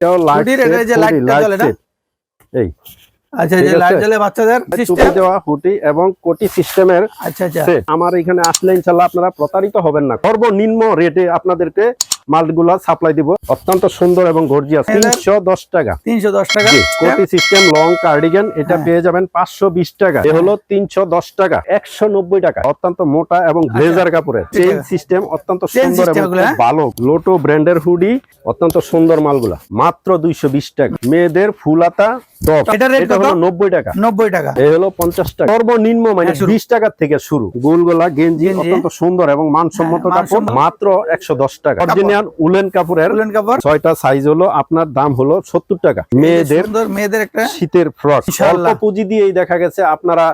এটাও light এটা যে হুডি, জ্বলে না? এই। আচ্ছা ঠিক যে লাইট জ্বলে বাচ্চাদের সিস্টেম দেওয়া হুটি এবং কোটি সিস্টেমের আচ্ছা আচ্ছা। আমার এখানে আসলে ইনশাল্লাহ আপনারা প্রতারিত হবেন না। সর্বনিম্ন রেটে আপনাদেরকে মালগুলা সাপ্লাই দিব। অত্যন্ত সুন্দর এবং গর্জিয়াস এদের- তিনশো দশ টাকা। তিনশো দশ টাকা। কোটি সিস্টেম লং কার্ডিগান এটা হ্যাঁ। পেয়ে যাবেন পাঁচশো বিশ টাকা। এ হলো তিনশো দশ টাকা একশো নব্বই টাকা। অত্যন্ত মোটা এবং ব্লেজার কাপড়ের। ঠিক চেইন সিস্টেম অত্যন্ত সুন্দর এবং হ্যাঁ? ভালো। লোটো ব্র্যান্ডের হুডি অত্যন্ত সুন্দর মালগুলা। মাত্র দুইশো বিশ টাকা। মেয়েদের ফুলাতা টপ এটা কত? হলো নব্বই টাকা। নব্বই টাকা। এই হলো পঞ্চাশ টাকা। সর্বনিম্ন মানে বিশ টাকার থেকে শুরু। গোলগোলা গেঞ্জি। অত্যন্ত সুন্দর এবং মানসম্মত হ্যাঁ, কাপড়। মানসম্মত। মাত্র একশো দশ টাকা। উলেন কাপড়ের উলেন কাপড় ছয়টা সাইজ হলো আপনার দাম হলো সত্তর টাকা। মেয়েদের মেয়েদের একটা শীতের ফ্রক অল্প পুঁজি দিয়েই দেখা গেছে আপনারা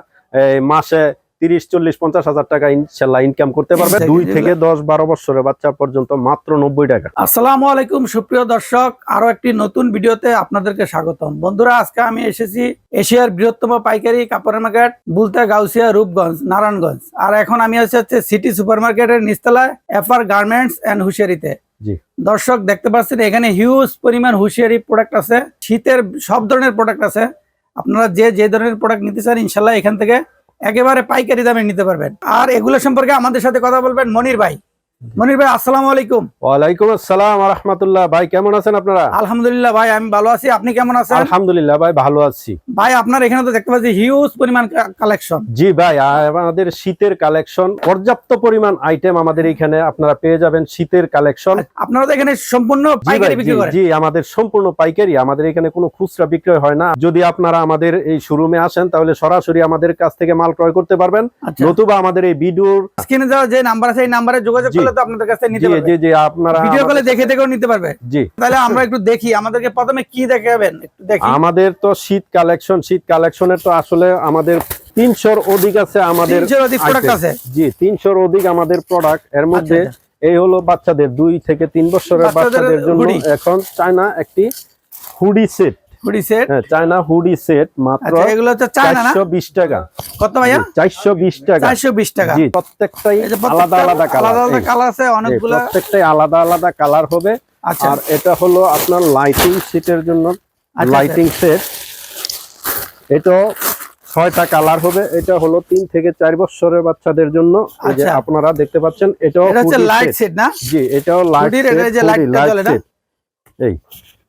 মাসে তিরিশ চল্লিশ পঞ্চাশ হাজার টাকা ইনশাল্লাহ ইনকাম করতে পারবে দুই থেকে দশ বারো বছরের বাচ্চা পর্যন্ত মাত্র নব্বই টাকা। আসসালামু আলাইকুম সুপ্রিয় দর্শক। আরও একটি নতুন ভিডিওতে আপনাদেরকে স্বাগতম। বন্ধুরা আজকে আমি এসেছি এশিয়ার বৃহত্তম পাইকারি কাপড়ের মার্কেট বুলতা গাউসিয়া রূপগঞ্জ নারায়ণগঞ্জ। আর এখন আমি আছি হচ্ছে সিটি সুপার মার্কেটের নিচতলায় এফআর গার্মেন্টস এন্ড হুশিয়ারিতে। দর্শক, দেখতে পাচ্ছেন, এখানে হিউজ পরিমাণ হুশিয়ারি প্রোডাক্ট আছে। শীতের সব ধরনের প্রোডাক্ট আছে। আপনারা যে যে ধরনের প্রোডাক্ট নিতে চান, ইনশাল্লাহ এখান থেকে একেবারে পাইকারি দামে নিতে পারবেন। আর এগুলো সম্পর্কে আমাদের সাথে কথা বলবেন মনির ভাই। মনির ভাই আসসালামু আলাইকুম। ওয়ালাইকুম আসসালাম রহমতুল্লাহ। ভাই কেমন আছেন আপনারা? আলহামদুলিল্লাহ ভাই আমি ভালো আছি। আপনি কেমন আছেন? আলহামদুলিল্লাহ ভাই ভালো আছি। ভাই আপনার এখানে তো দেখতে পাচ্ছি হিউজ পরিমাণ কালেকশন জি ভাই আমাদের শীতের কালেকশন পর্যাপ্ত পরিমাণ আইটেম আমাদের এখানে আপনারা পেয়ে যাবেন শীতের কালেকশন আপনারা তো এখানে সম্পূর্ণ পাইকারি বিক্রি করেন। জি আমাদের সম্পূর্ণ পাইকারি। আমাদের এখানে কোনো খুচরা বিক্রয় হয় না। যদি আপনারা আমাদের এই শোরুমে আসেন তাহলে সরাসরি আমাদের কাছ থেকে মাল ক্রয় করতে পারবেন। আচ্ছা। নতুবা আমাদের এই ভিডিওর স্ক্রিনে দেওয়া যে নাম্বার আছে এই নাম্বারে যোগাযোগ। করলে তো আপনাদের কাছে নিতে পারবে। জি জি আপনারা ভিডিও কলে আমাদের- দেখে দেখেও নিতে পারবে। জি। তাহলে আমরা একটু দেখি আমাদেরকে প্রথমে কি দেখাবেন? একটু দেখি। আমাদের তো শীত কালেকশন শীত কালেকশনের তো আসলে আমাদের তিনশোর অধিক আছে আমাদের 300 অধিক product item। আছে। জি তিনশোর অধিক আমাদের প্রোডাক্টের মধ্যে আচ্ছা, এই হলো বাচ্চাদের দুই থেকে তিন বছরের বাচ্চাদের বাচ্চাদের জন্য এখন চায়না একটি হুডি সেট। Hoodie set? হ্যাঁ চায়না হুডি সেট মাত্র আচ্ছা এগুলো হচ্ছে চায়না না? টাকা। কত ভাইয়া? চারশো বিশ টাকা। চারশো বিশ টাকা। জি প্রত্যেকটাই আলাদা আলাদা কালার। আলাদা আলাদা কালার আছে অনেকগুলো। প্রত্যেকটাই আলাদা আলাদা কালার হবে। আচ্ছা। আর এটা হলো আপনার লাইটিং সেটের জন্য। লাইটিং সেট এটা ছয়টা কালার হবে। এটা হলো তিন থেকে চার বছরের বাচ্চাদের জন্য। আচ্ছা। আপনারা দেখতে পাচ্ছেন এটাও হচ্ছে লাইট সেট না? জি এটাও লাইট? এই।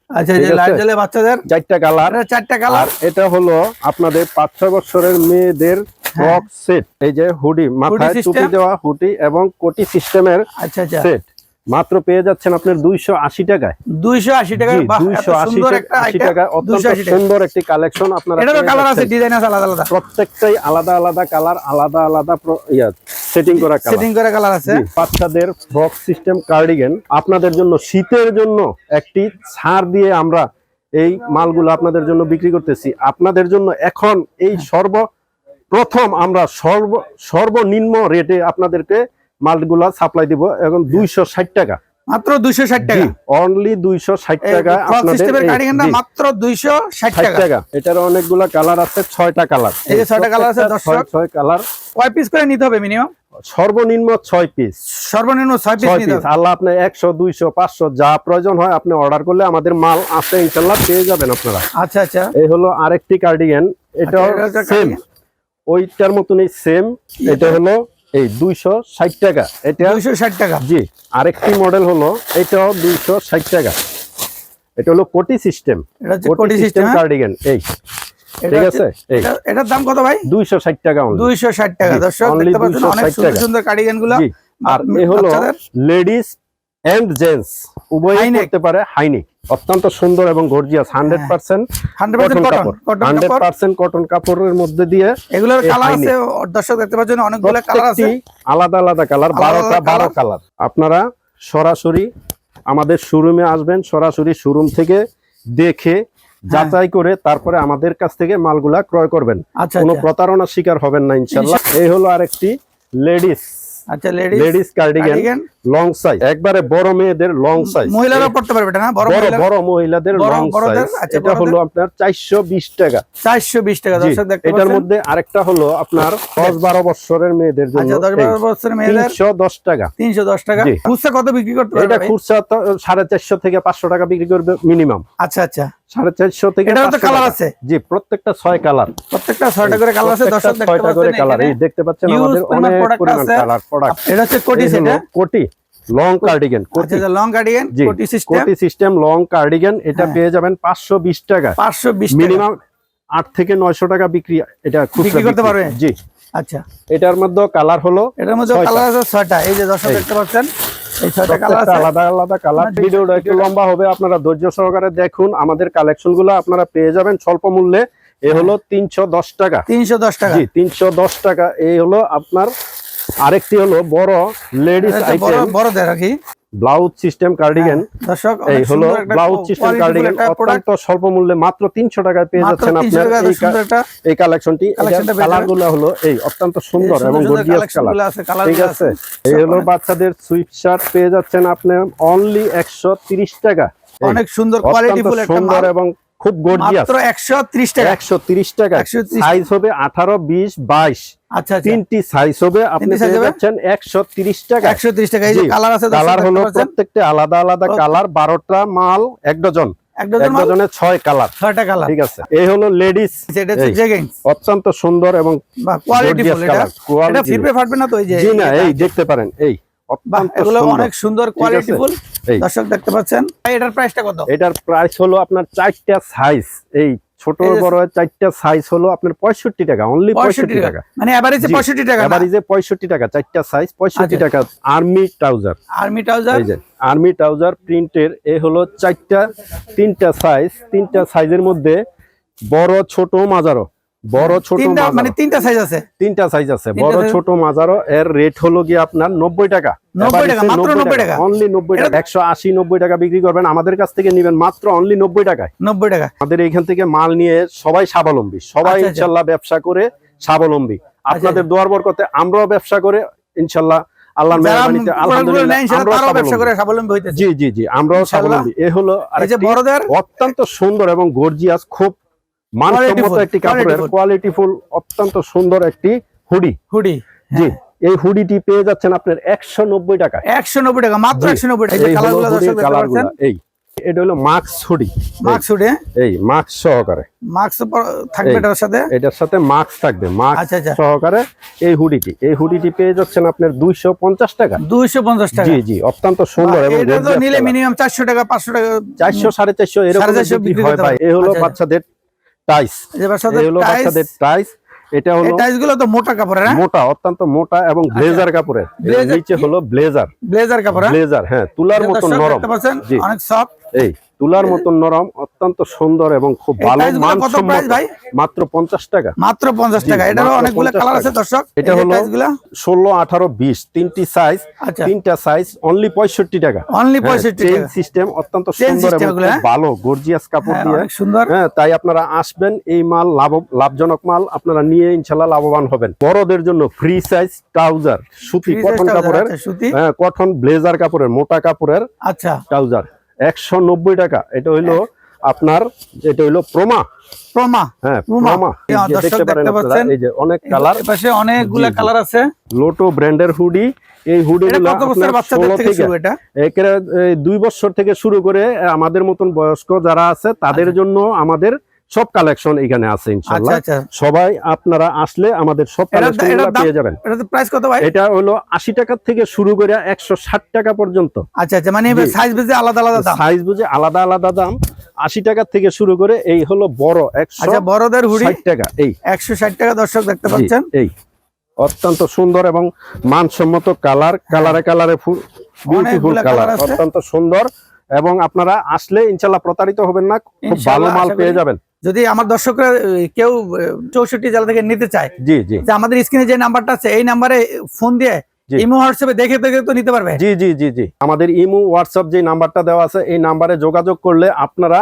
আচ্ছা যে। বাচ্চাদের? চারটা কালার। চারটা কালার? এটা হলো আপনাদের পাঁচ ছয় বছরের মেয়েদের ফ্রক সেট। এই যে হুডি মাথায়? টুপি দেওয়া হুডি এবং কোটি সিস্টেমের আচ্ছা আচ্ছা। সেট। মাত্র পেয়ে যাচ্ছেন আপনার দুইশো আশি টাকায়। দুইশো আশি টাকা 280 সুন্দর টাকা- একটা 80 item, টাকা। অত্যন্ত সুন্দর একটি কালেকশন আপনারা কালার আছে ডিজাইন আছে আলাদা আলাদা। প্রত্যেকটাই আলাদা আলাদা কালার আলাদা আলাদা সেটিং করা সেটিং করে কালার আছে। বাচ্চাদের ফ্রক সিস্টেম কার্ডিগান আপনাদের জন্য শীতের জন্য একটি ছাড় দিয়ে আমরা এই মালগুলো আপনাদের জন্য বিক্রি করতেছি। আপনাদের জন্য এখন এই সর্ব প্রথম আমরা সর্ব সর্বনিম্ন রেটে আপনাদেরকে মালগুলা সাপ্লাই দিব এখন দুইশো ষাট টাকা। মাত্র দুইশো ষাট টাকা? অনলি দুইশো ষাট টাকা মাত্র দুইশো ষাট টাকা। এটার অনেকগুলা কালার আছে ছয়টা কালার এই যে ছয়টা colour আছে। ছয় কালার কয় পিস করে নিতে হবে মিনিমাম সর্বনিম্ন ছয় পিস সর্বনিম্ন ছয় পিস আল্লাহ আপনি একশো দুইশো পাঁচশো যা প্রয়োজন হয় আপনি অর্ডার করলে আমাদের মাল আছে ইনশাল্লাহ পেয়ে যাবেন আপনারা। আচ্ছা আচ্ছা। এই হলো আরেকটি কার্ডিগান এটা সেম ওইটার মতনই সেম এটা হলো এই দুইশো ষাট টাকা। এটা দুইশো ষাট টাকা। জি আরেকটি মডেল হলো এটাও দুইশো ষাট টাকা। এটা হলো কোটি সিস্টেম। কোটি সিস্টেম সিস্টেম কার্ডিগান এই। ঠিক আছে? এটার দাম কত ভাই? দুইশো ষাট টাকা। দুইশো ষাট টাকা। দর্শক দেখতে পাচ্ছেন অনেক সুন্দর সুন্দর কার্ডিগানগুলো। আর এ হলো লেডিস এন্ড জেন্টস উভয়ই High neck। করতে পারে হাইনেক অত্যন্ত সুন্দর এবং gorgeous hundred percent hundred cotton percent কাপড়ের মধ্যে দিয়ে এগুলোর কালার আছে দর্শক দেখতে পাচ্ছেন অনেকগুলো কালার আছে। আলাদা আলাদা কালার বারোটা বারো কালার আপনারা সরাসরি আমাদের শোরুমে আসবেন সরাসরি শোরুম থেকে দেখে হ্যাঁ। যাচাই করে তারপরে আমাদের কাছ থেকে মালগুলা ক্রয় করবেন। আচ্ছা কোনো আচ্ছা। প্রতারণার শিকার হবেন না ইনশাল্লাহ এই হলো আরেকটি লেডিস আচ্ছা ladies ladies cardigan long size একবারে বড় মেয়েদের লং সাইজ মহিলারা পড়তে পারবে না? বড় বড় মহিলাদের? লং সাইজ আচ্ছা, এটা হলো আপনার চারশো বিশ টাকা। চারশো বিশ টাকা দর্শক দেখতে এটার মধ্যে আরেকটা হলো আপনার দশ বারো বছরের মেয়েদের জন্য আচ্ছা দশ বারো বছরের মেয়েদের? তিনশো দশ টাকা। তিনশো দশ টাকা। জি। খুচরা কত বিক্রি করতে এটা পারবে? ভাই? খুচরা তো সাড়ে চারশো থেকে পাঁচশো টাকা বিক্রি করবে মিনিমাম। আচ্ছা আচ্ছা। সাড়ে চারশো থেকে এটারও তো 500 কালার আছে? জি প্রত্যেকটা ছয় কালার প্রত্যেকটা ছয়টা করে কালার আছে ছয়টা করে কালার এই দেখতে পাচ্ছেন আমাদের অনেক পরিমাণ কালার প্রোডাক্ট এটা হচ্ছে কোটি সেটা কোটি লং কার্ডিগান কোটি। লং কার্ডিগান কোটি সিস্টেম কোটি সিস্টেম লং কার্ডিগান এটা। পেয়ে যাবেন পাঁচশো বিশ টাকা। পাঁচশো বিশ মিনিমাম আট থেকে নয়শো টাকা বিক্রি এটা বিক্রি করতে? জি। আচ্ছা। এটার মধ্যে কালার হলো এটার মধ্যে। কালার আছে ছয়টা। এই যে দর্শক দেখতে পাচ্ছেন আলাদা আলাদা কালার ভিডিওটা একটু লম্বা হবে আপনারা ধৈর্য সহকারে দেখুন। আমাদের কালেকশনগুলো আপনারা পেয়ে যাবেন স্বল্প মূল্যে। এ হলো তিনশো দশ টাকা। তিনশো দশ টাকা। তিনশো দশ টাকা। এই হলো আপনার আরেকটি হলো বড় লেডিস বড় আইটেম বড়দের কি। Blouse system cardigan. দর্শক এই হলো ব্লাউজ সিস্টেম কার্ডিগান। অত্যন্ত স্বল্প মূল্যে মাত্র তিনশো টাকায় পেয়ে যাচ্ছেন 300 আপনার এই কালেকশনটি। Collection টা পেয়ে কালার যাবেন। গুলো হলো এই অত্যন্ত সুন্দর এবং গর্জিয়াস কালার ঠিক আছে। এই হলো বাচ্চাদের সুইট শার্ট পেয়ে যাচ্ছেন আপনি অনলি একশো তিরিশ টাকা। অনেক সুন্দর কোয়ালিটি ফুল একটা সুন্দর এবং খুব গর্জিয়াস মাত্র একশো ত্রিশ টাকা। একশো তিরিশ টাকা। 130 সাইজ হবে আঠারো বিশ বাইশ। আচ্ছা আচ্ছা। তিনটি সাইজ হবে আপনি একশো তিরিশ টাকা। একশো ত্রিশ টাকা এই যে কালার আছে কালার হলো প্রত্যেকটা আলাদা আলাদা কালার বারোটা মাল এক ডজন। এক ডজন কালার ছয়টা কালার ঠিক আছে। এই হলো লেডিস এটা হচ্ছে জেগিংস অত্যন্ত সুন্দর এবং কোয়ালিটি ফুল এটা এটা ফিরবে ফাটবে না তো এই যে জি না এই দেখতে পারেন এই এগুলো অনেক সুন্দর। দর্শক দেখতে পাচ্ছেন। এটার প্রাইসটা কত? এটার প্রাইস হলো আপনার চারটা সাইজ এই ছোট বড় চারটা সাইজ হলো আপনার পঁয়ষট্টি টাকা অনলি পঁয়ষট্টি টাকা। মানে এভারেজে পঁয়ষট্টি টাকা এভারেজে পঁয়ষট্টি টাকা চারটা সাইজ পঁয়ষট্টি আচ্ছা। টাকা army trouser army trouser army trouser প্রিন্টের এ হলো চারটা তিনটা সাইজ তিনটা সাইজের মধ্যে বড় ছোট মাজারো বড় ছোট মানে তিনটা সাইজ আছে। তিনটা সাইজ আছে। বড় ছোট মাজারো এর রেট হলো গিয়ে আপনার নব্বই টাকা। 90 টাকা, মাত্র 90 টাকা। অনলি নব্বই টাকা একশো আশি নব্বই টাকা বিক্রি করবেন। আমাদের কাছ থেকে নেবেন মাত্র অনলি টাকায়। টাকা। আমাদের এইখান থেকে মাল নিয়ে সবাই স্বাবলম্বী। সবাই আচ্ছা, আচ্ছা। ইনশাল্লাহ ব্যবসা করে স্বাবলম্বী। আপনাদের আচ্ছা। দোয়ার বরকতে আমরাও ব্যবসা করে আল্লাহর মেহরবানিতে আলহামদুলিল্লাহ ব্যবসা স্বাবলম্বী। স্বাবলম্বী জি জি জি আমরাও স্বাবলম্বী। এ হলো আরেকটি বড়দের অত্যন্ত সুন্দর এবং গর্জিয়াস খুব মানসম্মত Qualityful, একটি কাপড়ের কোয়ালিটিফুল অত্যন্ত সুন্দর একটি হুডি। হুডি জি এই হুডিটি পেয়ে যাচ্ছেন আপনার একশো নব্বই টাকা একশো নব্বই টাকা মাত্র একশো নব্বই টাকা। এই এই কালার হলো গুলো হুডির দর্শক দেখতে কালার পাচ্ছেন? এই। এটা হলো মাক্স হুডি। মাস্ক হুডে এই মাক্স সহকারে। মাস্ক থাকবে এই। এটার সাথে? এটার সাথে মাস্ক থাকবে। মাস্ক আচ্ছা, আচ্ছা। সহকারে এই হুডিটি। এই হুডিটি পেয়ে যাচ্ছেন আপনার দুইশো পঞ্চাশ টাকা। দুইশো পঞ্চাশ টাকা। জি জি অত্যন্ত সুন্দর এবং এটা তো নিলে মিনিমাম চারশো টাকা পাঁচশো টাকা চারশো সাড়ে চারশো এরকম বিক্রি বিক্রি হয় ভাই। এই হলো আচ্ছা। বাচ্চাদের টাইস টাইস বাচ্চাদের টাইস এটা হলো টাইসগুলো তো মোটা কাপড়ের হ্যাঁ? মোটা অত্যন্ত মোটা এবং ব্লেজার কাপড়ের। এর Blazer নিচে হলো ব্লেজার ব্লেজার কাপড় হ্যাঁ? ব্লেজার হ্যাঁ তুলার এই মতন দর্শক নরম। অনেক সফট এই। তুলার মতন নরম অত্যন্ত সুন্দর এবং খুব ভালো। মানসম্মত। মাত্র পঞ্চাশ টাকা। মাত্র পঞ্চাশ জি, টাকা। এটারও অনেকগুলো কালার আছে দর্শক। এটা হলো গুলা ষোলো আঠারো বিশ তিনটি সাইজ আচ্ছা। তিনটা সাইজ অনলি পঁয়ষট্টি টাকা। অনলি পঁয়ষট্টি চেইন টাকা। সিস্টেম অত্যন্ত সুন্দর এবং হ্যাঁ? ভালো গর্জিয়াস কাপড় হ্যাঁ, দিয়ে। সুন্দর। হ্যাঁ তাই আপনারা আসবেন এই মাল লাভ লাভজনক মাল আপনারা নিয়ে ইনশাল্লাহ লাভবান হবেন। বড়দের জন্য ফ্রি সাইজ ট্রাউজার সুতি কটন কাপড়ের আচ্ছা, সুতি। হ্যাঁ কটন ব্লেজার কাপড়ের মোটা কাপড়ের আচ্ছা। ট্রাউজার একশো নব্বই টাকা। এটা হইল আপনার এটা হইল প্রমা। প্রমা। হ্যাঁ। প্রমা। দেখতে পারেন পাচ্ছেন। এই যে অনেক কালার। পাশে অনেকগুলা। কালার আছে। লোটো ব্র্যান্ডের হুডি এই হুডি দুই বছর থেকে শুরু করে আমাদের মতন বয়স্ক যারা আছে তাদের জন্য আমাদের সব কালেকশন এখানে আছে আচ্ছা ইনশাল্লাহ আচ্ছা। সবাই আপনারা আসলে আমাদের সব পেয়ে যাবেন। এটা তো প্রাইস কত ভাই? এটা হলো আশি টাকা থেকে শুরু করে একশো ষাট টাকা পর্যন্ত। আচ্ছা আচ্ছা মানে। সাইজ বেজে আলাদা আলাদা দাম। সাইজ বুঝে আলাদা আলাদা দাম। আশি টাকা থেকে শুরু করে এই হলো বড় একশো আচ্ছা বড়দের হুডি টাকা এই। একশো ষাট টাকা দর্শক দেখতে পাচ্ছেন। এই। অত্যন্ত সুন্দর এবং মানসম্মত কালার কালারে কালারে বিউটিফুল কালার অত্যন্ত সুন্দর। এবং আপনারা আসলে ইনশাল্লাহ প্রতারিত হবেন না খুব ভালো মাল পেয়ে যাবেন। যদি আমার দর্শকরা কেউ চৌষট্টি জেলা থেকে নিতে চায় জি জি। আমাদের স্ক্রিনে যে নাম্বারটা আছে এই নাম্বারে ফোন দিয়ে। ইমো হোয়াটসঅ্যাপে দেখে দেখে তো নিতে পারবে। জি জি জি জি। আমাদের ইমো হোয়াটসঅ্যাপ যে নাম্বারটা দেওয়া আছে এই নাম্বারে যোগাযোগ করলে আপনারা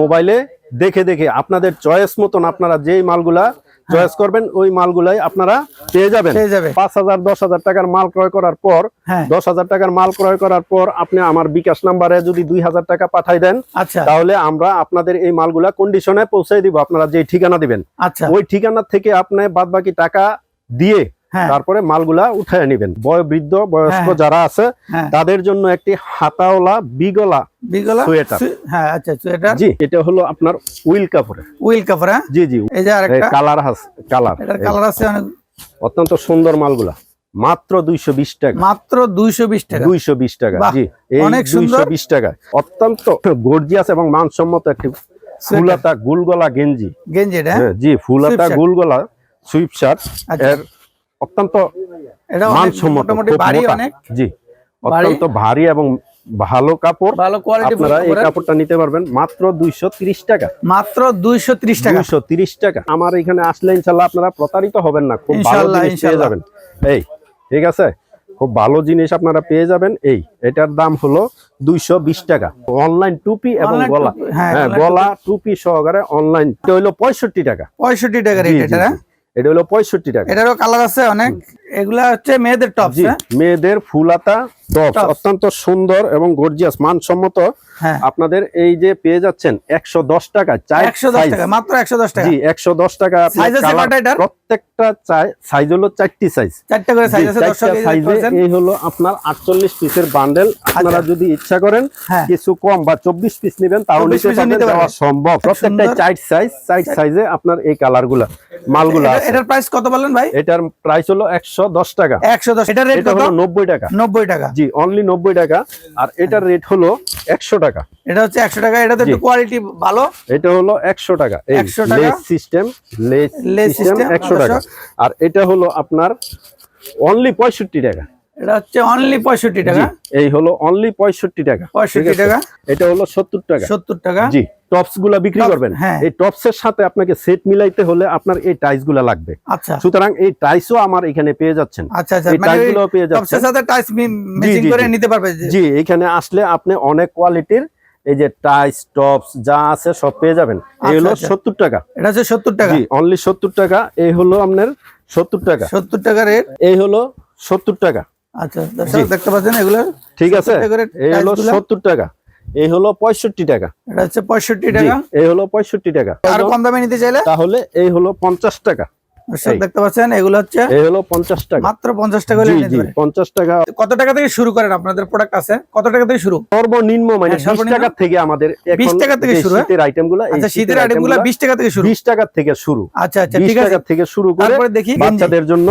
মোবাইলে দেখে দেখে আপনাদের চয়েস মতন আপনারা যেই মালগুলা চয়েস করবেন ওই মালগুলাই আপনারা পেয়ে যাবেন। পাঁচ হাজার দশ হাজার টাকার মাল ক্রয় করার পর হ্যাঁ। দশ হাজার টাকার মাল ক্রয় করার পর আপনি আমার বিকাশ নাম্বারে যদি দুই হাজার টাকা পাঠাই দেন আচ্ছা। তাহলে আমরা আপনাদের এই মালগুলা কন্ডিশনে পৌঁছে দিব আপনারা যে ঠিকানা দিবেন। আচ্ছা। ওই ঠিকানা থেকে আপনি বাদ বাকি টাকা দিয়ে হ্যাঁ তারপরে মালগুলা উঠায় নেবেন। বয় বৃদ্ধ বয়স্ক হ্যাঁ। যারা আছে হ্যাঁ। তাদের জন্য একটি হাতাওলা বিগলা বিগলা সোয়েটার। হ্যাঁ আচ্ছা সোয়েটার। জি এটা হলো আপনার উইল কাপড়ের। উইল কাপড় হ্যাঁ? জি জি। এই যে আরেকটা। Colour colour. এটার কালার আছে অনেক। অত্যন্ত সুন্দর মালগুলা। মাত্র দুইশো বিশ টাকা। মাত্র দুইশো বিশ টাকা। দুইশো বিশ টাকা জি। অনেক সুন্দর। বিশ টাকা। অত্যন্ত গর্জিয়াস এবং মানসম্মত একটি ফুলাতা গুলগলা গেঞ্জি। গেঞ্জি হ্যাঁ? হ্যাঁ, জি ফুলাতা গুলগলা সুইপ শার্ট আচ্ছা। এর অত্যন্ত মানসম্মত জি অত্যন্ত ভারী এবং ভালো কাপড়। ভালো কোয়ালিটি আপনারা এই কাপড়টা নিতে পারবেন মাত্র দুইশো তিরিশ টাকা। মাত্র দুইশো ত্রিশ টাকা। দুইশো তিরিশ টাকা। আমার এখানে আসলে ইনশাল্লাহ আপনারা প্রতারিত হবেন না খুব ভালো জিনিস পেয়ে যাবেন। এই ঠিক আছে? খুব ভালো জিনিস আপনারা পেয়ে যাবেন। এই এটার দাম হলো দুইশো বিশ টাকা। অনলাইন টুপি এবং গলা। হ্যাঁ, হ্যাঁ গলা টুপি। সহকারে অনলাইন। এটা হলো পঁয়ষট্টি টাকা। পঁয়ষট্টি টাকা রেট এটা? জি। এটা হলো পঁয়ষট্টি টাকা। এটারও কালার আছে অনেক। এগুলা হচ্ছে মেয়েদের টপ জি মেয়েদের ফুলাতা টপস অত্যন্ত সুন্দর এবং গর্জিয়াস মানসম্মত। হ্যাঁ। আপনাদের এই যে পেয়ে যাচ্ছেন একশো দশ টাকা চার একশো দশ টাকা মাত্র একশো দশ টাকা? জি একশো দশ টাকা? প্রত্যেকটা সাইজ হলো চারটি সাইজ চারটা করে সাইজ এই সাইজে এই হলো আপনার আটচল্লিশ পিসের বান্ডেল আপনারা যদি ইচ্ছা করেন হ্যাঁ। কিছু কম বা চব্বিশ পিস নেবেন তাও 24 নিতে piece ও পারবেন নিতে দেওয়া সম্ভব। প্রত্যেকটা। চার সাইজ চার সাইজে আপনার এই কালারগুলা মালগুলা এটার প্রাইস কত বললেন ভাই? এটার প্রাইস হলো একশো দশ টাকা। একশো দশ এটার রেট কত হলো নব্বই টাকা। নব্বই টাকা। জি অনলি নব্বই টাকা। আর এটার রেট হলো একশো টাকা। এটা হচ্ছে একশো টাকা এটা তো একটু কোয়ালিটি ভালো। এটা হলো একশো টাকা। এই 100। Lace system lace system system, একশো টাকা। আর এটা হলো আপনার অনলি পঁয়ষট্টি টাকা। এটা হচ্ছে অনলি পঁয়ষট্টি টাকা। এই হলো অনলি পঁয়ষট্টি টাকা পঁয়ষট্টি টাকা। এটা হলো সত্তর টাকা। সত্তর টাকা। জি টপসগুলা বিক্রি করবেন। হ্যাঁ। এই টপস এর সাথে আপনাকে সেট মিলাইতে হলে আপনার এই টাইসগুলা লাগবে। আচ্ছা। সুতরাং এই টাইসও আমার এখানে পেয়ে যাচ্ছেন। আচ্ছা আচ্ছা মানে টাইসগুলো পেয়ে টপসের সাথে টাইস ম্যাচিং করে নিতে পারবে জি এখানে আসলে আপনি অনেক কোয়ালিটির এই যে টাইস টপস যা আছে সব পেয়ে যাবেন। এই হলো আচ্ছা। সত্তর টাকা। এটা হচ্ছে সত্তর টাকা। অনলি সত্তর টাকা। এই হলো আপনার সত্তর টাকা। সত্তর টাকা রেট এই হলো সত্তর টাকা। আচ্ছা দর্শক দেখতে পাচ্ছেন এগুলো ঠিক আছে। এই হলো টাকা এই হলো পঁয়ষট্টি টাকা। এটা হচ্ছে পঁয়ষট্টি জি, টাকা। এই হলো টাকা। আর কম দামে নিতে চাইলে? তাহলে এই হলো টাকা। দেখতে পাচ্ছেন এগুলো হচ্ছে এই হলো পঞ্চাশ টাকা। মাত্র পঞ্চাশ টাকা হলে নিতে জি পারে। পঞ্চাশ টাকা। কত টাকা থেকে শুরু করেন আপনাদের প্রোডাক্ট আছে? কত টাকা থেকে শুরু? সর্বনিম্ন মানে হ্যাঁ? টাকা থেকে আমাদের 20 টাকা থেকে শুরু, হ্যাঁ? শীতের আইটেমগুলা আচ্ছা শীতের আইটেমগুলো বিশ টাকা থেকে শুরু। বিশ টাকা থেকে শুরু আচ্ছা আচ্ছা ঠিক আছে। টাকা থেকে শুরু করে তারপরে দেখি বাচ্চাদের জন্য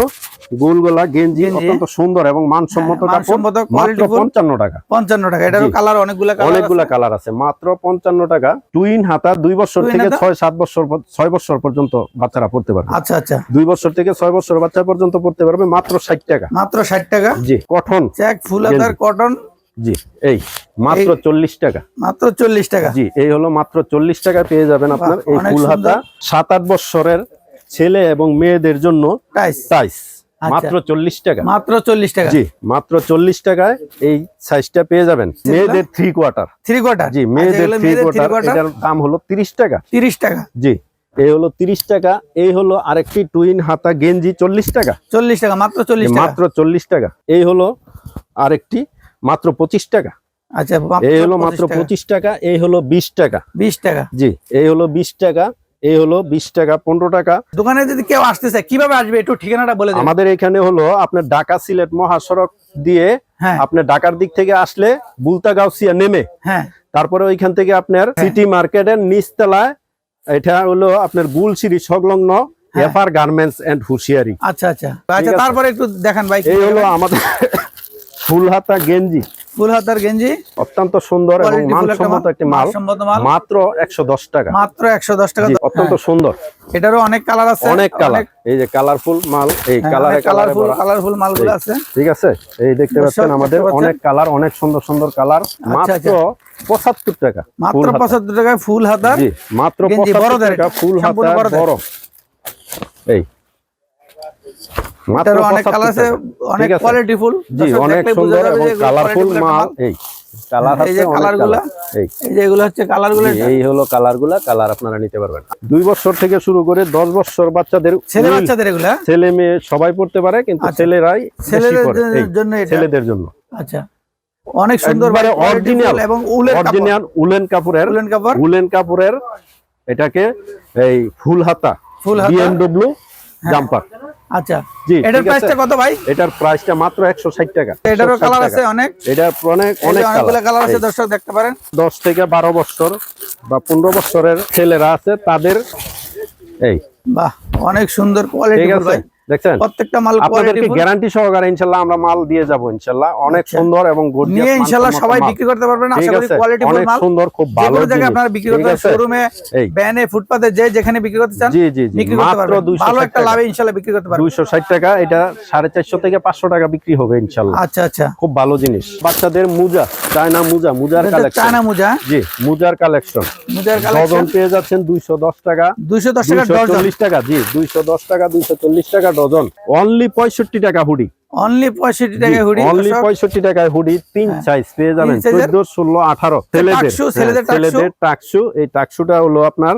গোল গলা গেঞ্জি। অত্যন্ত সুন্দর এবং মানসম্মত হ্যাঁ, মানসম্মত, মাত্র qualityful। পঞ্চান্ন টাকা। পঞ্চান্ন টাকা। এটারও কালার অনেকগুলা কালার অনেকগুলা কালার আছে। মাত্র পঞ্চান্ন টাকা। টুইন হাতা দুই বছর থেকে হাতা? ছয় সাত বছর পর- ছয় বছর পর্যন্ত বাচ্চারা পড়তে পারবে। আচ্ছা আচ্ছা। দুই বছর থেকে ছয় বছর বাচ্চা পর্যন্ত পড়তে পারবে মাত্র ষাট টাকা। মাত্র ষাট টাকা? জি কঠন চেক ফুল হাতার কটন জি এই মাত্র চল্লিশ টাকা। মাত্র চল্লিশ টাকা। জি এই হলো মাত্র চল্লিশ টাকা পেয়ে যাবেন আপনার এই ফুল হাতা। সাত আট বছরের ছেলে এবং মেয়েদের জন্য টাইস টাইস। মাত্র চল্লিশ টাকা। মাত্র চল্লিশ টাকা। জি মাত্র চল্লিশ টাকায় এই সাইজটা পেয়ে যাবেন। মেয়েদের থ্রি কোয়ার্টার থ্রি কোয়ার্টার জি মেয়েদের থ্রি কোয়ার্টার কোয়ার্টার এটার দাম হলো তিরিশ টাকা। তিরিশ টাকা। জি এই হলো তিরিশ টাকা। এই হলো আরেকটি টুইন হাতা গেঞ্জি চল্লিশ টাকা। চল্লিশ টাকা মাত্র চল্লিশ মাত্র চল্লিশ টাকা। এই হলো আরেকটি মাত্র পঁচিশ টাকা। আচ্ছা এই হলো মাত্র পঁচিশ টাকা এই হলো বিশ টাকা। বিশ টাকা। জি এই হলো বিশ টাকা। এই হলো বিশ টাকা পনেরো টাকা। দোকানে যদি কেউ আসতে চায় কীভাবে আসবে? একটু ঠিকানাটা বলে আমাদের এখানে হলো আপনার ঢাকা সিলেট মহাসড়ক দিয়ে হ্যাঁ। আপনার ঢাকার দিক থেকে আসলে বুলতা গাউসিয়া নেমে। হ্যাঁ। তারপরে ওইখান থেকে আপনার সিটি মার্কেটের নিচতলায় এটা হলো আপনার গুলশিরি সংলগ্ন হ্যাঁ। FR garments and hosiery. আচ্ছা আচ্ছা। আচ্ছা তারপরে একটু দেখান ভাই। এই হলো আমাদের ফুল হাতা গেঞ্জি। ফুল হাতার গেঞ্জি। অত্যন্ত সুন্দর এবং মানসম্মত একটি মাল। মাত্র একশো দশ টাকা। মাত্র একশো দশ টাকা। অত্যন্ত হ্যাঁ, সুন্দর। এটারও অনেক কালার আছে। অনেক কালার। এই যে কালারফুল মাল এই কালারে কালারে কালারফুল কালারফুল মালগুলো আছে। ঠিক আছে? এই দেখতে পাচ্ছেন আমাদের অনেক কালার অনেক সুন্দর সুন্দর কালার। মাত্র আচ্ছা। পঁচাত্তর টাকা মাত্র ফুল হাতা। পঁচাত্তর টাকায় ফুল হাতার জি মাত্র গেঞ্জি, পঁচাত্তর বড়দের টাকা এটা, ফুল সম্পূর্ণ হাতা বড় এই মাত্র অনেক কালার আছে অনেক ঠিক আছে? Quality full. জি অনেক সুন্দর এবং কালারফুল মাল। এই কালার এই যে অনেক কালারগুলা কালার এই। এই যে এগুলো হচ্ছে কালার এই হলো কালার কালার আপনারা নিতে পারবেন। দুই বছর থেকে শুরু করে দশ বছর বাচ্চাদের ছেলে বাচ্চাদের এগুলা? ছেলে মেয়ে সবাই পড়তে পারে কিন্তু আচ্ছা। ছেলেরাই ছেলেদের জন্য এটা? ছেলেদের জন্য। আচ্ছা। অনেক সুন্দর এবং উলের অরিজিনাল উলেন কাপড়ের উলেন কাপড়? উলেন কাপড়ের এটাকে এই ফুল হাতা ফুল হাতা। বিএমডব্লিউ জাম্পার আচ্ছা জি এটার। প্রাইসটা কত ভাই? এটার প্রাইসটা মাত্র একশো ষাট টাকা। এটারও কালার আছে অনেক। এটার অনেক অনেক কালার আছে দর্শক দেখতে পারেন। দশ থেকে বারো বছর বা পনেরো বছরের ছেলেরা আছে তাদের এই। বাহ অনেক সুন্দর কোয়ালিটি আছে। ভাই। দেখছেন? প্রত্যেকটা মাল আপনাদেরকে গ্যারান্টি সহকারে ইনশাল্লাহ আমরা মাল দিয়ে যাব ইনশাল্লাহ। অনেক আচ্ছা। সুন্দর এবং gorgeous নিয়ে ইনশাআল্লাহ সবাই বিক্রি করতে পারবেন আশা করি কোয়ালিটি ফুল মাল। সুন্দর খুব ভালো জায়গায় আপনারা বিক্রি করতে শোরুমে ব্যানে ফুটপাতে যে যেখানে বিক্রি করতে চান জি জি বিক্রি করতে পারবেন। ভালো একটা লাভে ইনশাআল্লাহ বিক্রি করতে পারবেন। দুইশো ষাট টাকা এটা সাড়ে চারশো থেকে পাঁচশো টাকা বিক্রি হবে ইনশাল্লাহ। আচ্ছা আচ্ছা। খুব ভালো জিনিস। বাচ্চাদের মুজা চায়না মুজা মুজার কালেকশন চায়না মুজা? জি মুজার কালেকশন মুজার কালেকশন পেয়ে যাচ্ছেন দুইশো দশ টাকা। 210 টাকা দুইশো ডজন? চল্লিশ টাকা জি দুইশো দশ টাকা দুইশো চল্লিশ টাকা ডজন। অনলি পঁয়ষট্টি টাকা হুডি। অনলি 65 টাকা হুডি অনলি পঁয়ষট্টি টাকায় হুডি তিন। সাইজ পেয়ে যাবেন তিন size এর? চোদ্দ ষোলো আঠারো। ছেলেদের ছেলেদের টাকসু। এই টাকসুটা হলো আপনার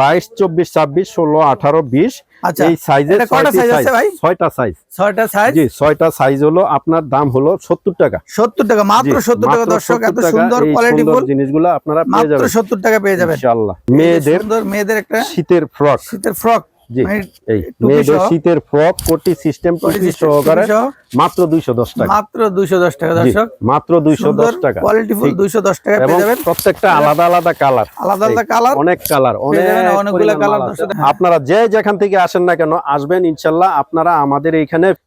বাইশ চব্বিশ ছাব্বিশ ষোলো আঠারো বিশ। আচ্ছা এই সাইজের? ছয়টা সাইজ ছয়টা সাইজ জি ছয়টা সাইজ হলো আপনার দাম হলো সত্তর টাকা। 70 টাকা মাত্র সত্তর টাকা দর্শক এত সুন্দর কোয়ালিটি জিনিসগুলো আপনারা পেয়ে মাত্র যাবেন। 70 টাকা পেয়ে যাবেন। মেয়েদের মেয়েদের একটা শীতের ফ্রক শীতের ফ্রক জি মানে এই টুপি মেয়েদের সহ। শীতের ফ্রক কোটি সিস্টেম কোটি টুপি system, সহকারে মাত্র দুইশো দশ টাকা। মাত্র 210 টাকা দর্শক। মাত্র দুইশো দশ টাকা। কোয়ালিটি ফুল ঠিক। 210 টাকা এবং প্রত্যেকটা আলাদা আলাদা কালার আলাদা আলাদা কালার অনেক কালার অনেকগুলো পরিমাণ colour মাল দর্শক, আছে। আপনারা যে যেখান থেকে আসেন না কেন আসবেন ইনশাল্লাহ। আপনারা আমাদের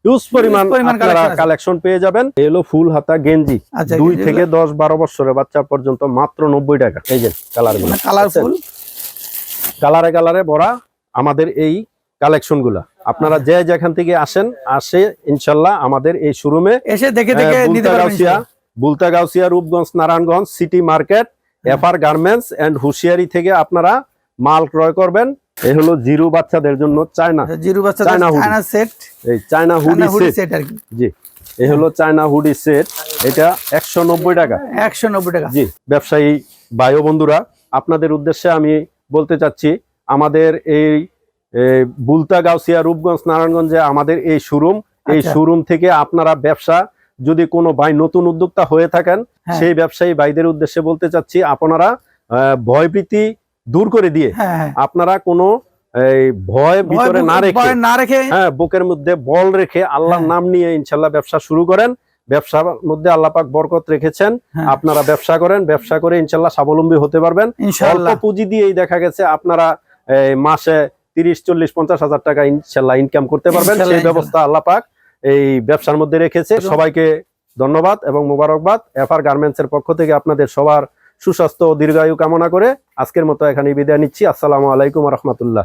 হিউজ পরিমাণ আছে। কালেকশন পেয়ে যাবেন। এলো ফুল হাতা গেঞ্জি। আচ্ছা, দুই থেকে দশ বারো বছরের বাচ্চা পর্যন্ত মাত্র নব্বই টাকা। এই যে কালারগুলো। কালারফুল কালারে কালারে ভরা আমাদের এই কালেকশনগুলা আপনারা যে যেখান থেকে আসেন আসে ইনশাল্লাহ আমাদের এই শোরুমে এসে দেখে দেখে Rupganj Narayanganj city market FR garments and hosiery থেকে আপনারা মাল ক্রয় করবেন। এই হলো জিরু বাচ্চাদের জন্য চায়না। জিরু বাচ্চা চায়না হুডি। সেট। এই চায়না হুডি সেট। আর কি। জি এই হলো চায়না হুডি সেট। এটা একশো নব্বই টাকা। 190 টাকা। জি ব্যবসায়ী বায়ু বন্ধুরা আপনাদের উদ্দেশ্যে আমি বলতে চাচ্ছি আমাদের এই বুলতা গাউসিয়া রূপগঞ্জ নারায়ণগঞ্জে আমাদের এই শোরুম এই আচ্ছা। শোরুম থেকে আপনারা ব্যবসা যদি কোনো ভাই নতুন উদ্যোক্তা হয়ে থাকেন হ্যাঁ। সেই ব্যবসায়ী ভাইদের উদ্দেশ্যে বলতে চাচ্ছি আপনারা ভয়ভীতি দূর করে দিয়ে হ্যাঁ হ্যাঁ আপনারা কোনো ভয় ভিতরে না রেখে না রেখে হ্যাঁ বুকের মধ্যে বল রেখে আল্লাহর। নাম নিয়ে ইনশাল্লাহ ব্যবসা শুরু করেন ব্যবসার মধ্যে বরকত রেখেছেন। আপনারা ব্যবসা করেন ব্যবসা করে ইনশাল্লাহ স্বাবলম্বী হতে পারবেন অল্প পুঁজি দিয়েই দেখা গেছে আপনারা মাসে তিরিশ চল্লিশ পঞ্চাশ হাজার টাকা ইনশাল্লাহ ইনকাম করতে পারবেন। সেই ব্যবস্থা আল্লাহ পাক এই ব্যবসার মধ্যে রেখেছে। সবাইকে ধন্যবাদ এবং মোবারকবাদ। এফআর গার্মেন্টস এর পক্ষ থেকে আপনাদের সবার সুস্বাস্থ্য ও দীর্ঘায়ু কামনা করে আজকের মতো এখানে বিদায় নিচ্ছি। আসসালামু আলাইকুম রহমতুল্লাহ।